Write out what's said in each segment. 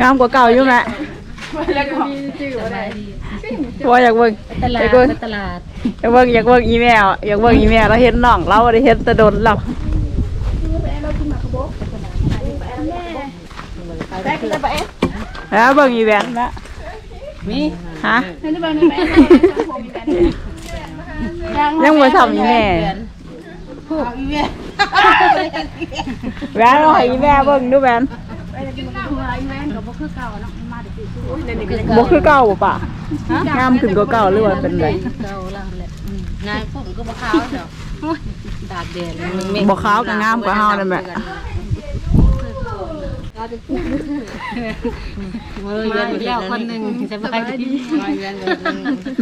งามกว่าเก่าอยู่แม่ว่าอยากเบิ่งตลาอยาดกเบิ่งไปตลาดอยากเบิ่งอยากเบิ่งอีแมวอยากเบิ่งอีแมวเราเห็นน้องเราได้เห็นแตะดนเราแล้วเบิ่งอีแวนละมีฮะยังบ่ทำอีแม่แวนเราให้อีแม่เบิ่งดูแวน บ่คือเก่าบ่ป่ะงามขึ้นกว่าเก่าหรือว่าเป็นไงเก่าแล้วแหละอืมนายผมก็บ่ขาวเด้อตากแดดมึงเม่บ่ขาวก็งามกว่าเฮานั่นแหละมือเย็นแล้วคนหนึงสบายดีมาเย็นเลย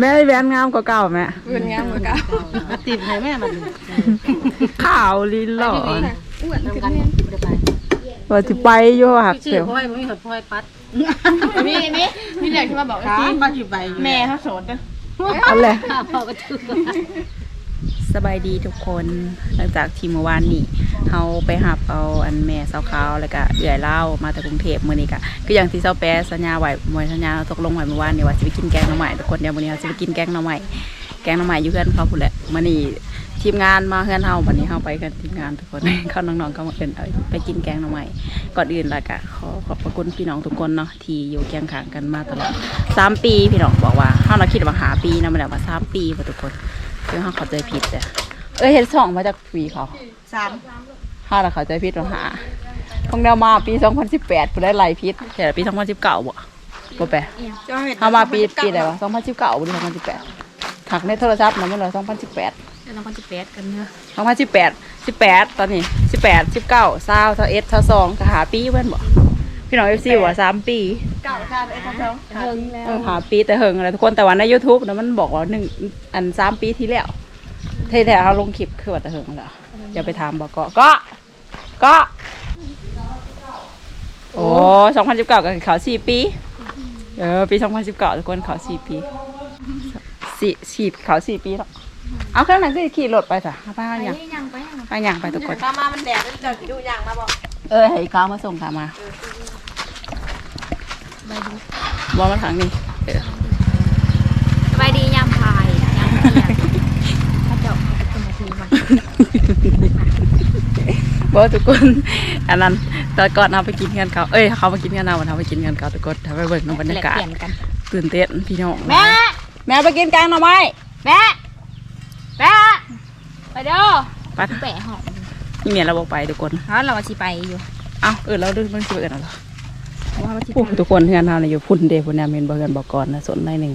แม่แวนงามกว่าเก่าแม่มาติดให้แม่บัดนี้ขาวลิ้นหล่อนนกันบ่ได้ไป ว่าสิไปอยู่หักชื่เดี๋อยวพ่อยบ่มีหดพ่อยปัดมีนี่มีอยากที่มาบอกขาปัดอยู่ใบแม่เขาโสดนะเอาเลยพ่อก็ถือสบายดีทุกคนหลังจากที่เมื่อวานนี้เฮาไปหับเอาอันแม่สาวขาวแล้วก็เอื่อยเล่าวมาจากกรุงเทพมื้อนี้ก็คืออย่างที่เซาแปรสัญญาไว้มวยสัญญาตกลงไว้เมื่อวานนี้ว่าสิไปกินแกงหน่อไม้ทุกคนเดี๋ยวมื้อนี้เราสิไปกินแกงหน่อไม้แกงหน่อไม้อยู่เพื่อนเขาพุ่นแหละมื้อนี้ ทีมงานมาเพื่อนเฮาวันนี้เฮาไปกันทีมงานทุกคนเขาน้องๆก็มาเอิ้นเอาไปกินแกงหน่อไม้ก่อนอื่นแล้วก็ขอขอบพระคุณพี่น้องทุกคนเนาะที่อยู่เคียงข้างกันมาตลอดสามปีพี่น้องบอกว่าเฮาเราคิดว่าหาปีนะมันแล้วว่าสามปีบ่ทุกคนคือเฮาเข้าใจผิดจ้ะเอ้ยเห็นสองมาจากปีเขาสามห้าละเขาใจพิษหรอหาของเดามาปี 2018ผู้ได้ไล่พิษแต่ปี 2019บ่บ่แปะจะเห็นเฮามาปีปีไหนวะ2019บ่หรือ2018ถักในโทรศัพท์นะมันเหรอ2018 แล้วคนสิแปดกันเด้อ2018 18ตอนนี้18 19 20 21 22ก็หาปีเพิ่นบ่พี่น้อง FC ว่า3ปีเก่าชาติไอ้ทั้งสองเฮิงแล้วเออหาปีแต่เฮิงอะไรทุกคนแต่ว่าใน YouTube นะมันบอกว่าหนึ่งอัน3ปีที่แล้วที่แต่เฮาลงคลิปคือว่าแต่เฮิงแล้วอย่าไปถามบ่ก็ก็ก็โอ้สองพันสิบเก้ากับเขาสี่ปี เออปีสองพันสิบเก้าทุกคนเขาสี่ปีสี่สี่เขาสี่ปีแล้ว เอาเครื่องนั้นก็ขี่รถไปจ้ะเอาไปเอาอย่างไปอย่างไปทุกคน ตามมามันแดดเดี๋ยวดูอย่างมาบอกเออให้ข้าวมาส่งตามมาบอมาทางนี้เออสบายดียามพายยามเที่ยงถ้าเจ้าเป็นนาทีมาบอกทุกคนอันนั้นตอนก่อนเอาไปกินกันเขาเอ้ยเขามากินกันเอาวันเอาไปกินกันเขาทุกคนทำไปเบิ่งบรรแลยากกาศเปลี่ยนกันตื่นเต้นพี่น้องแม่แม่ไปกินกลางหน่อไม้แม่แม่ ไปเด้อไปแปะหอมนี่เมียเราบอกไปทุกคนเพราะเราสิไปอยู่ เอ้าเออเราดูมันสิเอิ้นเอาเหรอโอ้ทุกคนเฮือนเฮาเนี่ยอยู่พุ่นเด้พุ่นเนี่ยเมนบ่เฮือนบอกก่อนนะสนหน่อยหนึง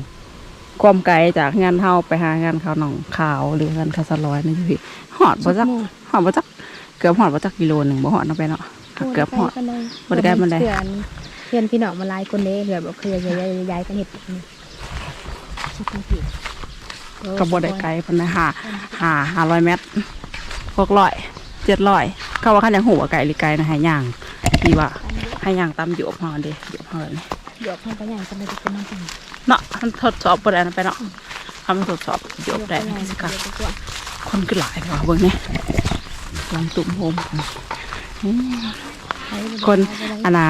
ความไกลจากงานเฮาไปหางานเขาวหนองขาวหรืองานคาสลอยนี่อยู่พี่หอดบ่จักหอดบ่จักเกือบหอดบ่จักกิโลหนึงบ่หอดเนาะไปเนาะเกือบหอดบ่ได้ใกล้ปานใดเพื่อนเพื่อนพี่น้องมาหลายคนเด้เพื่อนบอกเคยย้ายย้ายกันเห็ดนี่ ก็บ่ได้ไกลปานใดหาหาห้าร้อยเมตร600 700เขาว่าคันอยากฮู้ว่าไกลหรือไกลนะให้ย่างที่ว่าให้ย่างตามอยู่อบเฮาเด้อยู่อบเฮานี่หยอกให้ไปอย่างกันเลยทุกคนน้องจังเนาะมันทดสอบบ่ได้นะไปเนาะทำมันทดสอบอยู่อบได้นะสิค่ะคนก็หลายเลยว่ะเบิ่งเนี่ยลองตุ่มโฮมอืม คนอันน่ะ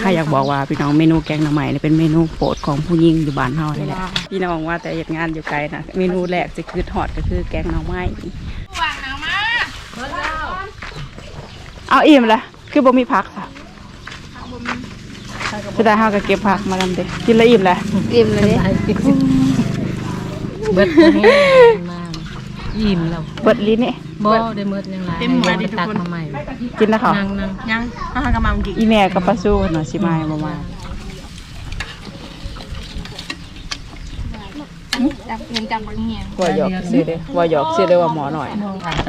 ถ้าอยากบอกว่าพี่น้องเมนูแกงหน่อไม้นี่เป็นเมนูโปรดของผู้หญิงอยู่บ้านเฮานี่แหละพี่น้องว่าแต่เหตุงานอยู่ไกลนะเมนูแรกจะคือทอดก็คือแกงหน่อไม้เอาอิ่มละคือบ่มีผักค่ะจะได้เฮาก็เก็บผักมากันเด้กินแล้วอิ่มแล้วอิ่มเลยเบิดแห้งมากอิ่มแล้วเบิดลิ้นนี่ บ่ได้เมิดยังไงให้ตักมาใหม่กินแล้วเขานั่งนั่งยังเอาหากระมังกี่อีแม่กับป้าสู้เนาะสิมาบ่มาจับเงินจับบางเหียงว่าหยอกซื้อเด้ว่าหยอกซื้อเด้ว่าหมอหน่อย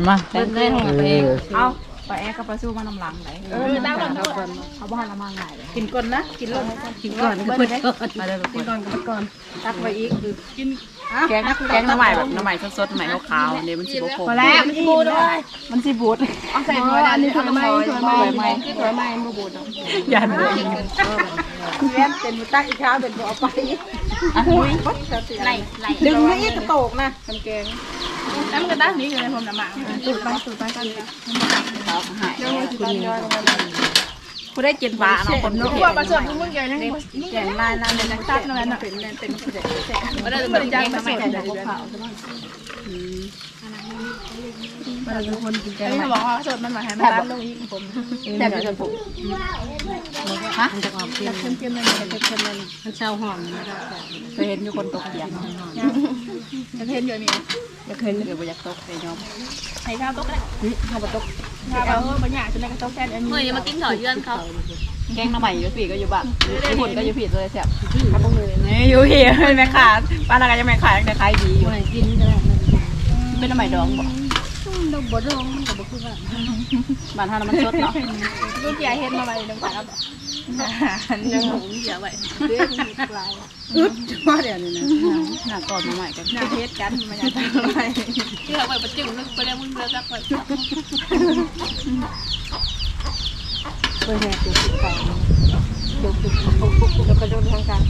มา เล่นได้ของตัวเองเอา ไปแอกับป้าสู้มานำหลังไหนเออตั้งคนเขาบ้านละมาง่ายเลยกินก่อนนะ กินลงกินก่อนก็เพิ่นก่อนมาได้กินก่อนกินก่อนตักไว้อีกคือกินแกงแกงน้ำใหม่แบบน้ำใหม่สดๆน้ำใหม่ขาวๆเนี่ยมันสิบ่คมพอแล้วมันบูดเลยมันสิบูดเอาใส่ถ้วยอันนี้ถ้วยไม้ถ้วยไม้ถ้วยไม้ถ้วยไม้มันบูดเนาะยันเลยเว้นเป็นมุตักอีกเช้าเป็นบ่เอาไปไหลไหลดึงไม่อีกกระโตกนะทำแกง น้ำกระด้างนี้อยู่ในผมน้ำหมักสูตรไปสูตรไปกันเลยเขาหายเดี๋ยวมันจะย้อยลงมากูได้กินปลาเนาะคนกรุงเทพว่าปลาสดมึงใหญ่นะแกงลายนั่นเลยนะตัดนั่นน่ะเป็นเป็นเป็นแซ่บก็ได้เป็นแกมาใหม่แกงขาวมันเป็นคนกินแกงเขาบอกว่าสดมันมาให้มันตัดลงอีกผมแซ่บจนผมฮะเค็มเค็มมันเค็มมันมันเช่าหอมเคยเห็นอยู่คนตกเตียงจะเค็มอยู่นี่ จะเคยเห็นอยู่บ่อยากตกเลยยอมให้ข้าวตกเลยข้าวตกข้าวเออบางอย่างจะได้กระตกแค่อันนี้เมื่อนี้มากินถอยเยื่อนเขาแกงหน้ำใหม่อยู่ปีก็อยู่บ้านญี่ปุ่นก็อยู่ผิดเลยแซ่บนี่อยู่เฮียแม่ขาบ้านอะไรยังไม่ขายยังได้ขายดีอยู่กินก็ได้เป็นน้ำใหม่ดองบ่เราบดลงมันก็บ่คือว่าบ้านเฮาน้ำมันสดเนาะลูกยายเฮ็ดมาไว้น้ำตาล ยังหมูเสียไว้เด็กลายอึดว่าเดี๋ยวนี้นะหน้าก่อนมาใหม่กันหน้าเฮ็ดกันมันยังทำอะไมที่เขาไปประจึงนึกไปแล้วมึงเลือกสักคนเปิดแหกตัวสิไปยกตัวแล้วก็โดนทางการ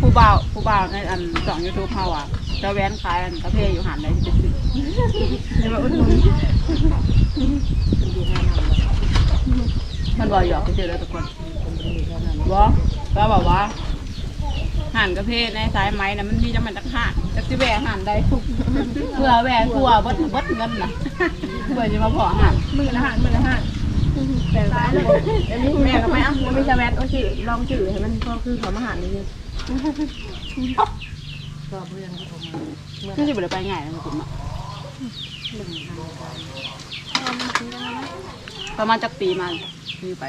ผู้บ่าวผู้บ่าวในอันสองยูทูบเฮาอะจะแว้นขายอันกาแฟอยู่หันได้ที่เป็นสิในมาอุดหนุนมันบ่อกหยอกไปเจอแล้วทุกคน บอกก็บอกว่าหันกาแฟในสายไหมนะมันมีจังมันตักหันจักสิแหวหันได้ทุกเพื่อแหวกลัวบดบดเงินนะเพื่อจะมาพอหันมือละหันมือละหันแต่ร้ายเลยอันนี้แม่ก็ไม่เอาไม่ใช่แวดโอ้ชื่อลองชื่อให้มันก็คือเขามาหันนี่คือสิบ่ได้ไปง่ายนะคุณเนาะประมาณจักปีมาคือไป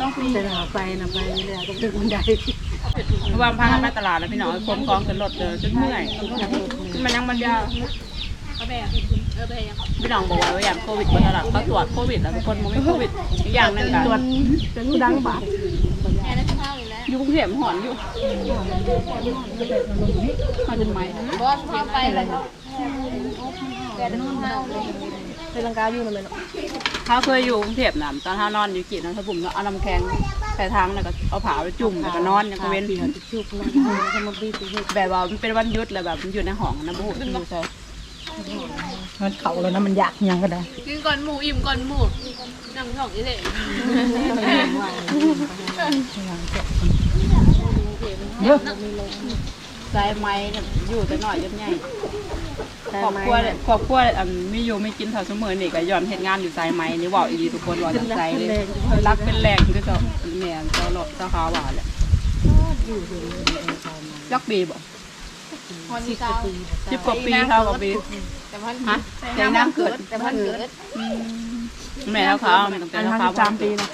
ต้องปีเดินไปนะไปเรื่อยต้องดึงบันไดเพราะว่าพากันตลาดแล้วพี่น้องคนคล้องกันรถเลยจนเมื่อยมันยังมันยาวก็แบบเออไปยังพี่น้องบอกว่าอย่างโควิดบนตลาดเขาตรวจโควิดแล้วทุกคนมันไม่โควิดอีกอย่างนึงกันตรวจเป็นดังบาดแค่ได้ข้าวเลยแล้วอยู่กรุงเทพหอนอยู่เขาจะไหมบอสพาไปเลยแกจะนุ่งเท้า เลยเป็นลังกาอยู่นั่นเลยเนาะเขาเคยอยู่กรุงเทพน่ะตอนเขานอนอยู่กีดนนทบุรีก็เอาน้ำแข็งใส่ถังแล้วก็เอาผ้าไปจุ่มแล้วก็นอนอย่างก็เว้นชุบแล้วสมุดดีตีแบบว่ามันเป็นวันหยุดเลยแบบมันอยู่ในห้องนะบุ้อยู่ใช่มันเข่าแล้วนะมันอยากยังก็ได้กินก่อนหมูอิ่มก่อนหมูนั่งท้องอีเล่สายไหมเนี่ยอยู่แต่น้อยจนใหญ่ ครอบครัวเนี่ยครอบครัวอันมีอยู่ไม่กินเท่าเสมอนี่ก็ย้อนเหตุงานอยู่สายไหมนี่เว่าอีดีทุกคนเว่าจากใจเลยรักเป็นแรงคือเจ้าแม่เจ้าหลอกเจ้าขาวหวานแหละยักปีบ่คนที่เก้าสิบกว่าปีเท่ากับปีแต่พันฮะในน้ำเกิดแต่พันเกิดแม่เขาขาวมันตั้งแต่เขาขาว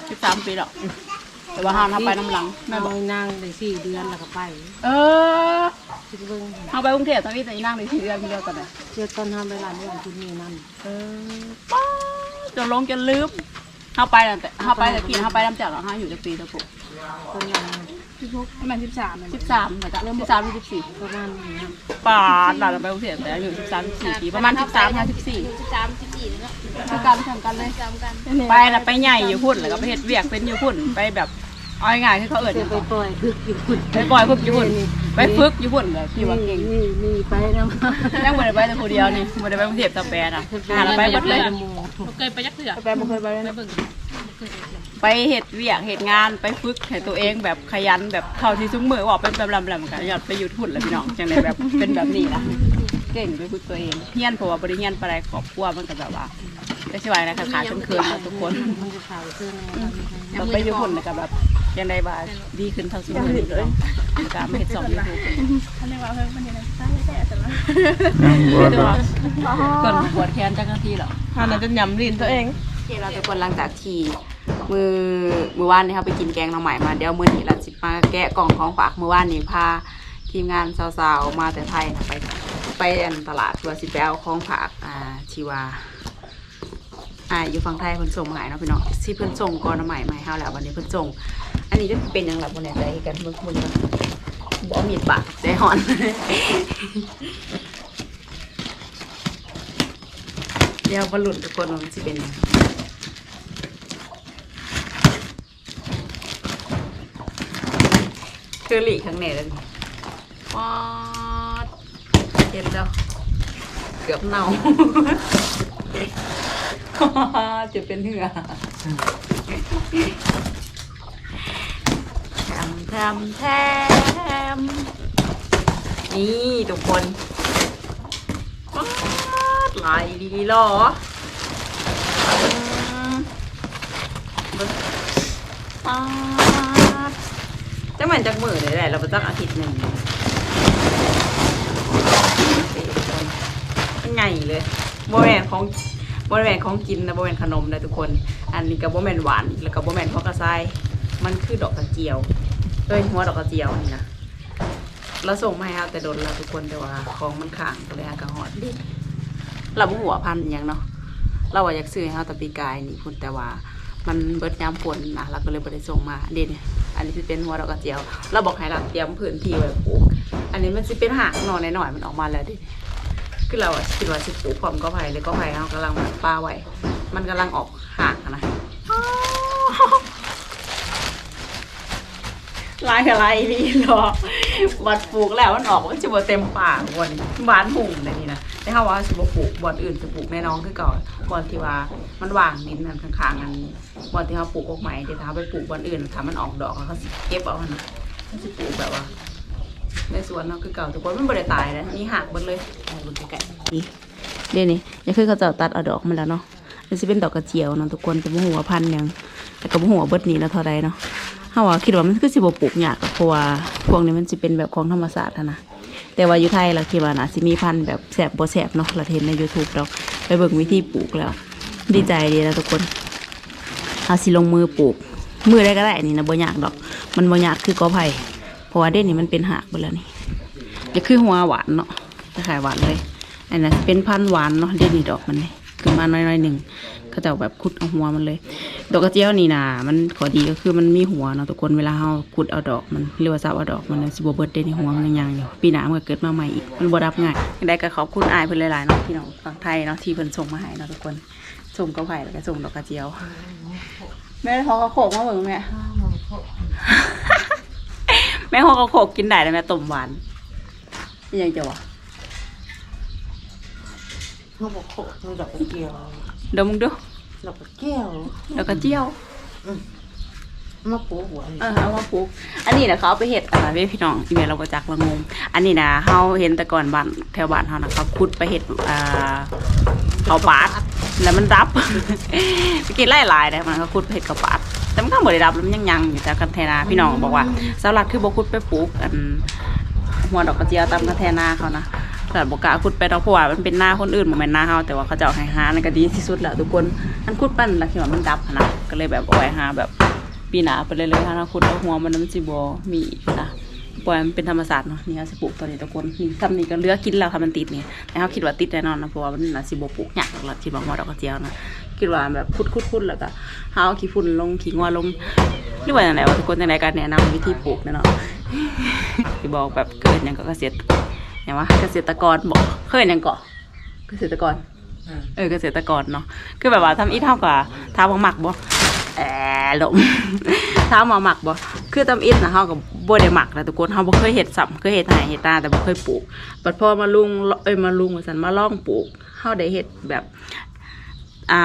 สิบสามปีหรอกแต่ว่าห้ามทำไปน้ำหลังแม่บอกนางได้สี่เดือนแล้วก็ไป เออ เอาไปกรุงเทพตอนนี้แต่อีนั่งในที่เดือนเดียวกันเลยเจอตอนทำเวลาในวันที่นี่นั่นเออป้าจนลงจนลืมเข้าไปแต่เข้าไปแต่กินเข้าไปน้ำจากเราห้าอยู่จะปีตะปุกตอนนั้นประมาณสิบสามสิบสามเหมือนกันสิบสามหรือสิบสี่ประมาณนี้ครับป่าหลานเราไปกรุงเทพแต่อายู่สิบสามสิบสี่ปีประมาณสิบสามห้าสิบสี่สิบสามสิบสี่เนาะคือการทำกันเลยจำกันไปนะไปใหญ่อยู่พุ่นแล้วก็ไปเฮ็ดเวียกเป็นอยู่พุ่นไปแบบ เอาง่ายๆคือเขาเอิญไปปล่อยคืออยู่คุณไปปล่อยฝึกอยู่พุ่นไปฝึกอยู่พุ่นเลยที่ว่าเก่งนี่นี่ไปนะยังบ่ได้ไปแต่ผู้เดียวนี่บ่ได้ไปกรุงเทพตะแปรนะหาเราไปหมดเลยเคยไปยักษ์เถื่อไปบ่เคยไปเลยนะไปเฮ็ดเวียกเฮ็ดงานไปฝึกให้ตัวเองแบบขยันแบบเท่าที่ซุ้มมือว่าเป็นแบบลำๆกันยอดไปอยู่พุ่นแล้วพี่น้องจังไดแบบเป็นแบบนี้ล่ะเก่งไปฝึกตัวเองเฮียนเพราะว่าบ่ได้เฮียนปานใดครอบครัวมันก็แบบว่า ก็สิว่านะขาดๆเคินๆทุกคนมันจะข่าวซื้อในเราไปอยู่พุ่นแล้วก็แบบยังไดว่าดีขึ้นเท่าซุ้มมือนี่เนาะก็มาเฮ็ดสองยูทูบท่านได้ว่าเพิ่มมันยังไงใช่ใช่แต่ว่าก่อนปวดแขนจังนาทีหรอท่านจะยำลิ้นตัวเองโอเคเราทุกคนหลังจากที่มือมือว่านนี่เขาไปกินแกงหน้องใหม่มาเดี๋ยวมือนี้เราสิมาแกะกล่องของฝากมือว่านนี่พาทีมงานสาวๆมาแต่ไทยนะไปไปอันตลาดทัวร์สิไปเอาของฝากอ่าชีวา อ่าอยู่ฝั่งไทยเพิ่นส่งมาให้เนาะพี่น้องที่เพิ่นส่งก่อนหน้องใหม่ให้เฮาแล้ววันนี้เพิ่นส่ง อันนี้จะเป็นหยังไงบ่แน่ใจกันเบิ่งเบิ่งกันบ่มีดบาดใจหอน เดี๋ยวบรรลุทุกคนว่ามันสิเป็นหยังคือหลีข้างในแล้วนี่ป๊อดเห็นแล้ว เกือบเน่า จะเป็นเหือทำทำแทมนี่ทุกคนปาดลายดีเหรอปาดจะเหมือนจากมือเลยแหละเราไปตั้งอาทิตย์หนึ่งเป็นไงเลยโมแมนของ โมแมนของกินนะโมแมนขนมนะทุกคน อันนี้กับโมแมนหวานแล้วกับโมแมนขอกระไซมันคือดอกกระเจียวเอ้ยหัวดอกกระเจียวนี่นะเราส่งมาให้เอาแต่โดนเราทุกคนแต่ว่าของมันข่างก็เลยหากระหอดดิเราบ่หัวพันอย่างเนาะเราว่าอยากซื้อให้เขาแตะปีกายนี่คุณแต่ว่ามันเบิดยามฝนนะเราก็เลยบ่ได้ส่งมาเด่นอันนี้สิเป็นหัวดอกกระเจียว เราบอกให้เราเตรียมพื้นที่ไว้ปลูกอันนี้มันสิเป็นหางหนอนหน่อยมันออกมาแล้วดิ คือเราอะคิดว่าสิปลูกพร้อมก็ไผ่เลยก็ไผ่เขากำลังป้าไว้ มันกำลังออกห่างนะลายกับลายนี่หรอบัดปลูกแล้วมันออกมันจะบ่เต็มป่าวันหวานหุ่งเลยนี่นะแต่ถ้าว่าสิบ่ปลูกบอนอื่นจะปลูกแน่น้อนคือก่อนบอนที่ว่ามันว่างนิดนั่นข้างๆอันบอนที่เขาปลูกออกใหม่เดี๋ยวถ้าเขาไปปลูกบอนอื่นถ้ามันออกดอกแล้วเขาเก็บเอาหั่นะมันสิปลูกแบบว่า ในสวนเนาะคือเก่าทุกคนมันบ่ได้ตายนะนี่หักหมดเลยบนใกล้ๆนี่เดี๋ยวนี้ยังคือเขาจะตัดเอาดอกมันแล้วเนาะมันสิเป็นดอกกระเจียวเนาะทุกคนจะบ่หัวพันยังแต่ก็บ่หัวเบิดนี้แล้วเท่าใดเนาะเฮาว่าคิดว่ามันคือสิบปลูกยากหรอกเพราะว่าพวกนี้มันสิเป็นแบบของธรรมศาสตร์นะแต่ว่าอยู่ไทยเราคิดว่าน่าสิมีพันแบบแสบบ่แสบเนาะเราเห็นใน YouTube ดอกไปเบิ่งวิธีปลูกแล้ว ดีใจดีนะทุกคนเฮาสิลงมือปลูกมือได้ก็ได้นนี่นะบ่ยากดอก มันบ่ยากคือกอไผ่ เพราะว่าเด่นนี่มันเป็นหากเบิดแล้วนี่จะคือหัวหวานเนาะคล้ายหวานเลยอันนั้นเป็นพันหวานเนาะเด่นนี่ดอกมันนี่คือมาหน้อยๆหนึ่งเขาจะแบบขุดเอาหัวมันเลย ดอกกระเจียวนี่นะมันขอดีก็คือมันมีหัวเนาะทุกคนเวลาเราขุดเอาดอกมันเรียกว่าซับเอาดอกมันสิบเบิร์ดเดในหัวมันยังอยู่ปีหน้ามันก็เกิดมาใหม่อีกมันบ่รับง่ายได้ก็ขอบคุณอายเพิ่อนหลายๆเนาะพี่น้องฝั่งไทยเนาะที่เพิ่นส่งมาให้เนาะทุกคนส่งกระไผ่แล้วก็ส่งดอกกระเจียวแม่ฮอกกระโขกมาเบิ่งแม่ แม่ฮอกกระโขกกินได้นะแม่ต้มหวานอิหยังจะวะเขาบอกโคตรดอกกระเจียวเดี๋ยวมึงดูดอกกระเจียวดอกกระเจียวมาปูหัวนี่เออเอามาปลูกอันนี้นะเขาเอาไปเห็ดอะไรเว้ยพี่น้องอีเมลเราประจักละงงอันนี้นะเขาเห็นแต่ก่อนบ้านแถวบ้านเขานะเขาขุดไปเห็ดอ่าเขาปาดแล้วมันรับไปกินไล่ลายๆนะมันก็ขุดไปเห็ดเขาปาด แต่มันก็บ่ได้รับแล้วมันยังยังอยู่แต่กันแทนาพี่น้องบอกว่าสลัดคือบ่ขุดไปปลูกอันหัวดอกกระเจียวตามกันแทนาเขานะแต่บกกล้าขุดไปดอกเพราะว่ามันเป็นหน้าคนอื่นมันเป็นหน้าเขาแต่ว่าเขาจะเอาให้หานั่นก็ดีที่สุดแหล้วทุกคนอันขุดปั้นแล้วคิดว่ามันดับนะก็เลยแบบเอาไว้หาแบบปีหนาไปเลยเลยค่ะนะคุณเอาหัวมันน้ำจิบอมีนะปล่อยมันเป็นธรรมศาสตร์เนาะนี่เขาสิปลูกตัวนี้ตะกคนนี่ทำนี่ก็เลือกินแล้วค่ะมันติดนี่แต่เขาคิดว่าติดแน่นอนนะเพราะว่ามันน่าสิบปลูกยากหรอกล่ะคิดว่าหัวดอกกระเจียวนะ คิดว่าแบบคุดคุดคุดแล้วก็เขาเอาขี้ฝุ่นลงขี้งัวลงหรือว่าอย่างไรว่าทุกคนอย่างไรการแนะนำวิธีปลูกนะเนาะที่บอกแบบเกิดอย่างก็เกษตรอย่างว่าเกษตรกรบอกเคยอย่างเกาะเกษตรกรเออเกษตรกรเนาะคือแบบว่าทำอีเท่ากับทำมาหมักบ่แอลมทำมาหมักบ่คือทำอีทนะเฮากับบ่ได้หมักนะทุกคนเฮาบ่เคยเฮ็ดซ้ำเคยเฮ็ดให้เฮ็ดตาแต่บ่เคยปลูกบัดพอมาลุงเอ้ยมาลุงว่าซั่นมาลองปลูกเฮาได้เฮ็ดแบบ อ่า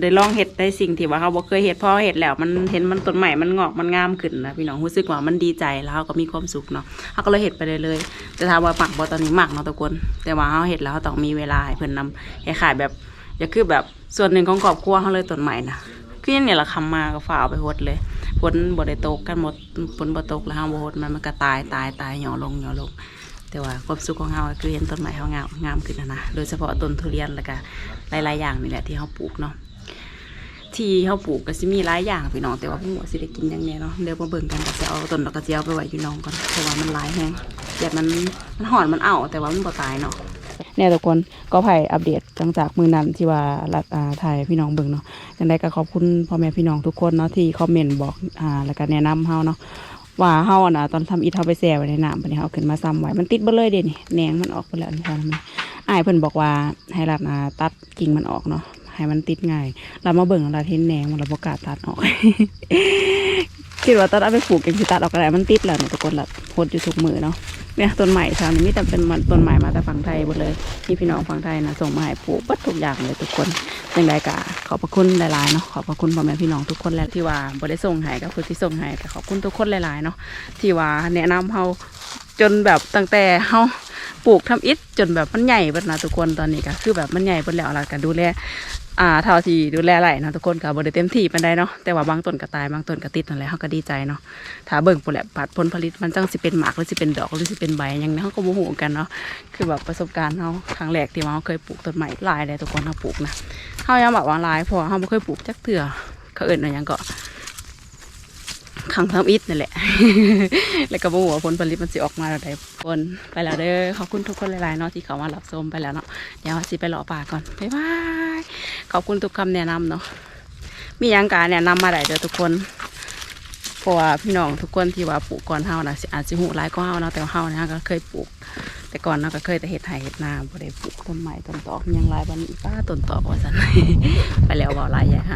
ได้ลองเฮ็ดได้สิ่งที่ว่าเขาบ่เคยเฮ็ดพอเฮ็ดแล้วมันเห็นมันต้นใหม่มันงอกมันงามขึ้นนะพี่น้องรู้สึกว่ามันดีใจแล้วเขาก็มีความสุขเนาะเขาก็เลยเฮ็ดไปเรื่อยๆแต่ถามว่าหมักบ่ตอนนี้หมักเนาะทุกคน แต่ว่าเขาเฮ็ดแล้วเขาต้องมีเวลาให้เพิ่นนำคล้ายแบบอย่าคือแบบส่วนหนึ่งของครอบครัวเขาเลยต้นใหม่นะคืออย่างนี้แหละคำมาก็ฝ่าเอาไปหดเลยฝนบ่ได้ตกกันหมดฝนบ่ตกแล้วเฮาบ่หดมันมันก็ตายตายตายหย่อลงหย่อลง แต่ว่าความสุขของเราคือเห็นต้นไม้เขางามงามขึ้นนะนะโดยเฉพาะต้นทุเรียนแล้วก็หลายๆอย่างนี่แหละที่เขาปลูกเนาะที่เขาปลูกก็สิมีหลายอย่างพี่น้องแต่ว่าพวกว่าสิได้กินอย่างเนี้ยเนาะเดี๋ยวมาเบิ่งกันก็จะเอาต้นดอกกระเจียวไปไว้อยู่น้องก่อนเพราะว่ามันหลายแฮงแบบมันมันหอนมันเอาแต่ว่ามันบ่ตายเนาะเนี่ยทุกคนก็ไผ่อัปเดตหลังจากมือนั้นที่ว่ารัดอ่าถ่ายพี่น้องเบิ่งเนาะจังไดก็ขอบคุณพ่อแม่พี่น้องทุกคนเนาะที่คอมเมนต์บอกอ่าแล้วก็แนะนำเฮาเนาะ ว่าเฮาอะนะตอนทำอีเทาไปแซ่ไว้ในน้ำปนี้เฮาขึ้นมาซ้ำไว้มันติดเบ่เลยเด้นี่แหนงมันออกไปแล้วนี่ค่ะมันอ้ายเพิ่นบอกว่าให้รัดอ่าตัดกิ่งมันออกเนาะให้มันติดง่ายเรามาเบิ่งเราเห็นแหนงมันเราบ่กล้าตัดออกคิดว่าตัดเอาไปปลูกกิ่งสิตัดออกก็ได้มันติดแล้วเนาะทุกคนละโพดอยู่ทุกมือเนาะ เนี่ยต้นใหม่ทางนี้มีแต่เป็นมันต้นใหม่มาแต่ฝั่งไทยหมดเลยที่พี่น้องฝั่งไทยนะส่งมาให้ปลูกเบัดทุกอย่างเลยทุกคนยังไงกะขอบพระคุณหลายๆเนาะขอบพระคุณพ่อแม่พี่น้องทุกคนแหละที่ว่าบ่ได้ส่งให้ก็คือที่ส่งให้ก็ขอบคุณทุกคนหลายๆเนาะที่ว่าแนะนำเฮาจนแบบตั้งแต่เฮาปลูกทำอิฐจนแบบมันใหญ่เบิดนะทุกคนตอนนี้ก็คือแบบมันใหญ่เบิดแล้วแล้วก็ดูแล อ่าเท่าที่ดูแลไหลเนาะทุกคนก็บ่ได้เต็มที่ปานใดเนาะแต่ว่าบางต้นก็ตายบางต้นก็ติดนั่นแหละเฮาก็ดีใจเนาะถ้าเบิ่งพุ่นแหละผลผลิตมันจังสิเป็นหมากหรือสิเป็นดอกหรือสิเป็นใบยังเนี่ยเฮาก็บ่ฮู้กันเนาะคือแบบประสบการณ์เฮาครั้งแรกที่ว่าเฮาเคยปลูกต้นไม้ลายเลยทุกคนเฮาปลูกนะเฮายังบอกว่าลายพราะว่าเฮาบ่เคยปลูกจักเทื่อเขาเอิ้นว่าหยังก็ขังทำอิฐนั่นแหละ แล้วก็บ่ฮู้ว่าผลผลิตมันสิออกมาแบบใดคนไปแล้วเด้อ ขอบคุณทุกคนหลายๆเนาะที่เขามารับชมไปแล้วเนาะ เดี๋ยวสิไปรอป่าก่อน บ๊ายบาย ขอบคุณทุกคำแนะนำเนาะมีอยังการแนะนำมาได้เด้อทุกคนเพราะว่าพี่น้องทุกคนที่ว่าปลูกก่อนเฮานะสิอาจจะหูหลายก็เฮานะแต่ว่าเฮานะก็เคยปลูก แต่ก่อนเนาะก็เคยแต่เห็ดไร่เห็ดนาบ่ได้ปลูกต้นไม้ต้นตอกอิหยังหลายบันป้าต้นตอกว่าสันไปแล้วบ่าหลายอย่าง